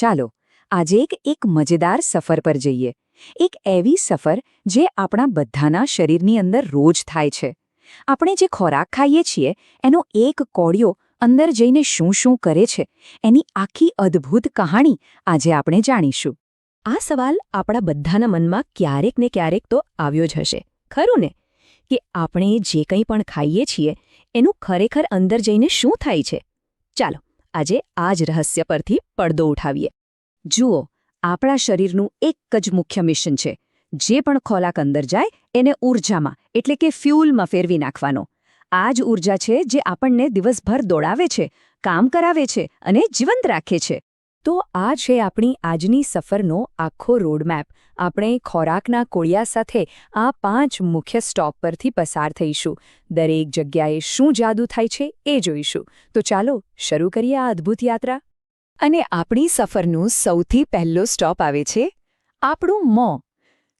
ચાલો, આજે એક એક મજેદાર સફર પર જઈએ. એક એવી સફર જે આપણા બધાના શરીરની અંદર રોજ થાય છે. આપણે જે ખોરાક ખાઈએ છીએ, એનો એક કોળિયો અંદર જઈને શું શું કરે છે, એની આખી અદ્ભુત કહાણી આજે આપણે જાણીશું. આ સવાલ આપણા બધાના મનમાં ક્યારેક ને ક્યારેક તો આવ્યો જ હશે. ખરું ને? કે આપણે જે કંઈ પણ ખાઈએ છીએ, એનું ખરેખર અંદર જઈને શું થાય છે? ચાલો આજે આ જ રહસ્ય પરથી પડદો ઉઠાવીએ. જુઓ, આપણા શરીરનું એક જ મુખ્ય મિશન છે. જે પણ ખોરાક અંદર જાય, એને ઊર્જામાં એટલે કે ફ્યુલમાં ફેરવી નાખવાનો. આ જ ઊર્જા છે જે આપણને દિવસભર દોડાવે છે, કામ કરાવે છે અને જીવંત રાખે છે. તો આ છે આપણી આજની સફરનો આખો રોડમેપ. આપણે ખોરાકના કોળિયા સાથે આ પાંચ મુખ્ય સ્ટોપ પરથી પસાર થઈશું. દરેક જગ્યાએ શું જાદુ થાય છે એ જોઈશું. તો ચાલો શરૂ કરીએ આ અદ્ભુત યાત્રા. અને આપણી સફરનું સૌથી પહેલો સ્ટોપ આવે છે આપણું મોં,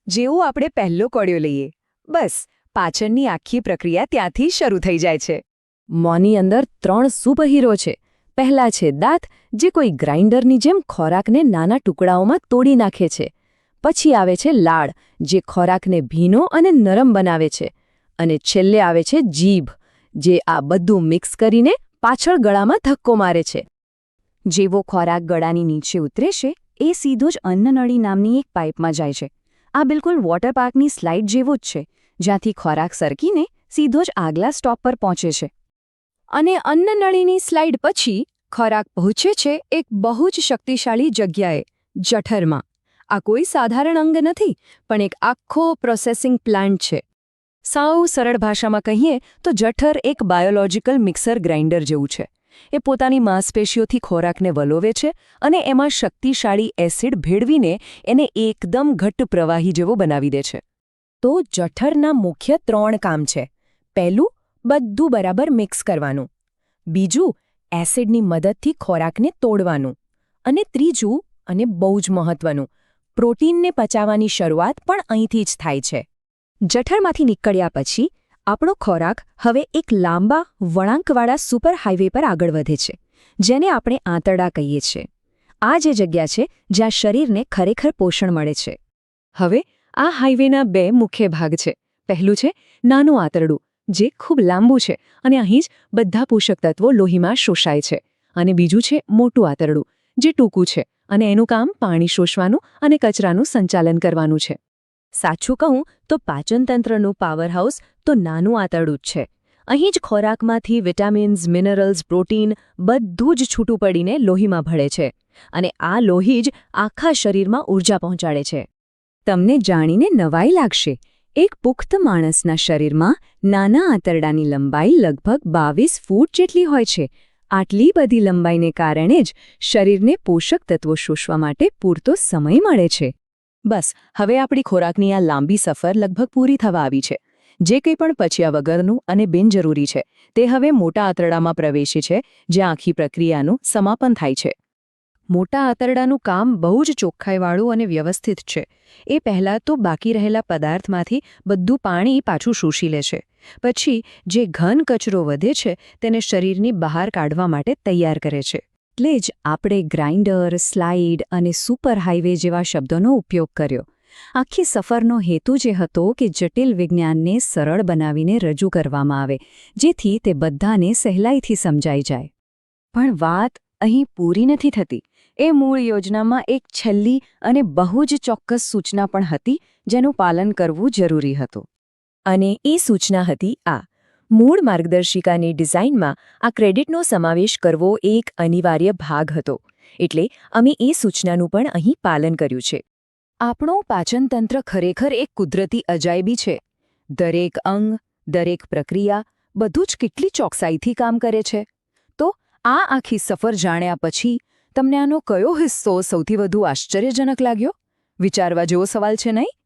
જેવું આપણે પહેલો કોળિયો લઈએ. બસ પાચનની આખી પ્રક્રિયા ત્યાંથી શરૂ થઈ જાય છે. મોંની અંદર ત્રણ સુપરહીરો છે. પહેલા છે દાંત, જે કોઈ ગ્રાઇન્ડરની જેમ ખોરાકને નાના ટુકડાઓમાં તોડી નાખે છે. પછી આવે છે લાળ, જે ખોરાકને ભીનો અને નરમ બનાવે છે. અને છેલ્લે આવે છે જીભ, જે આ બધું મિક્સ કરીને પાછળ ગળામાં ધક્કો મારે છે. જેવો ખોરાક ગળાની નીચે ઉતરે છે, એ સીધો જ અન્નનળી નામની એક પાઇપમાં જાય છે. આ બિલકુલ વોટર પાર્કની સ્લાઇડ જેવો જ છે, જ્યાંથી ખોરાક સરકીને સીધો જ આગલા સ્ટોપ પર પહોંચે છે. અને અન્નનળીની સ્લાઇડ પછી ખોરાક પહોંચે છે એક બહુ જ શક્તિશાળી જગ્યાએ, જઠરમાં. આ કોઈ સાધારણ અંગ નથી, પણ એક આખો પ્રોસેસિંગ પ્લાન્ટ છે. સાવ સરળ ભાષામાં કહીએ તો જઠર એક બાયોલોજિકલ મિક્સર ગ્રાઇન્ડર જેવું છે. એ પોતાની માંસપેશીઓથી ખોરાકને વલોવે છે અને એમાં શક્તિશાળી એસિડ ભેળવીને એને એકદમ ઘટ્ટ પ્રવાહી જેવો બનાવી દે છે. તો જઠરના મુખ્ય ત્રણ કામ છે. પહેલું બધું બરાબર મિક્સ કરવાનું. બીજું, એસિડની મદદથી ખોરાકને તોડવાનું. અને ત્રીજું, અને બહુ જ મહત્વનું, પ્રોટીનને પચાવવાની શરૂઆત પણ અહીંથી જ થાય છે. જઠરમાંથી નીકળ્યા પછી, આપણો ખોરાક હવે એક લાંબા, વળાંકવાળા સુપર હાઇવે પર આગળ વધે છે, જેને આપણે આંતરડા કહીએ છીએ. આ જે જગ્યા છે, જ્યાં શરીરને ખરેખર પોષણ મળે છે. હવે, આ હાઇવેના બે મુખ્ય ભાગ છે. પહેલું છે, નાનું આંતરડું. જે ખૂબ લાંબુ છે અને અહીં જ બધા પોષક તત્વો લોહીમાં શોષાય છે. અને બીજું છે મોટું આંતરડું, જે ટૂંકું છે અને એનું કામ પાણી શોષવાનું અને કચરાનું સંચાલન કરવાનું છે. સાચું કહું તો પાચનતંત્રનું પાવરહાઉસ તો નાનું આંતરડું જ છે. અહીં જ ખોરાકમાંથી વિટામિન્સ, મિનરલ્સ, પ્રોટીન બધું જ છૂટું પડીને લોહીમાં ભળે છે અને આ લોહી જ આખા શરીરમાં ઊર્જા પહોંચાડે છે. તમને જાણીને નવાઈ લાગશે એક પુખ્ત માણસના શરીરમાં નાના આંતરડાની લંબાઈ લગભગ બાવીસ ફૂટ જેટલી હોય છે. આટલી બધી લંબાઈને કારણે જ શરીરને પોષક તત્વો શોષવા માટે પૂરતો સમય મળે છે. બસ, હવે આપણી ખોરાકની આ લાંબી સફર લગભગ પૂરી થવા આવી છે. જે કંઈ પણ પચ્યા વગરનું અને બિનજરૂરી છે, તે હવે મોટા આંતરડામાં પ્રવેશે છે, જ્યાં આખી પ્રક્રિયાનું સમાપન થાય છે. મોટા આંતરડાનું કામ બહુ જ ચોખ્ખાઈવાળું અને વ્યવસ્થિત છે. એ પહેલાં તો બાકી રહેલા પદાર્થમાંથી બધું પાણી પાછું શોષી લે છે. પછી જે ઘન કચરો વધે છે તેને શરીરની બહાર કાઢવા માટે તૈયાર કરે છે. એટલે જ આપણે ગ્રાઇન્ડર, સ્લાઇડ અને સુપર હાઇવે જેવા શબ્દોનો ઉપયોગ કર્યો. આખી સફરનો હેતુ જે હતો કે જટિલ વિજ્ઞાનને સરળ બનાવીને રજૂ કરવામાં આવે, જેથી તે બધાને સહેલાઈથી સમજાઈ જાય. પણ વાત અહીં પૂરી નથી થતી. એ મૂળ યોજનામાં એક છેલ્લી અને બહુ જ ચોક્કસ સૂચના પણ હતી, જેનું પાલન કરવું જરૂરી હતું. અને એ સૂચના હતી આ. મૂળ માર્ગદર્શિકાની ડિઝાઇનમાં આ ક્રેડિટનો સમાવેશ કરવો એક અનિવાર્ય ભાગ હતો, એટલે અમે એ સૂચનાનું પણ અહીં પાલન કર્યું છે. આપણું પાચનતંત્ર ખરેખર એક કુદરતી અજાયબી છે. દરેક અંગ, દરેક પ્રક્રિયા બધું જ કેટલી ચોકસાઈથી કામ કરે છે. તો આ આખી સફર જાણ્યા પછી તમને આનો કયો હિસ્સો સૌથી વધુ આશ્ચર્યજનક લાગ્યો? વિચારવા જેવો સવાલ છે નહીં?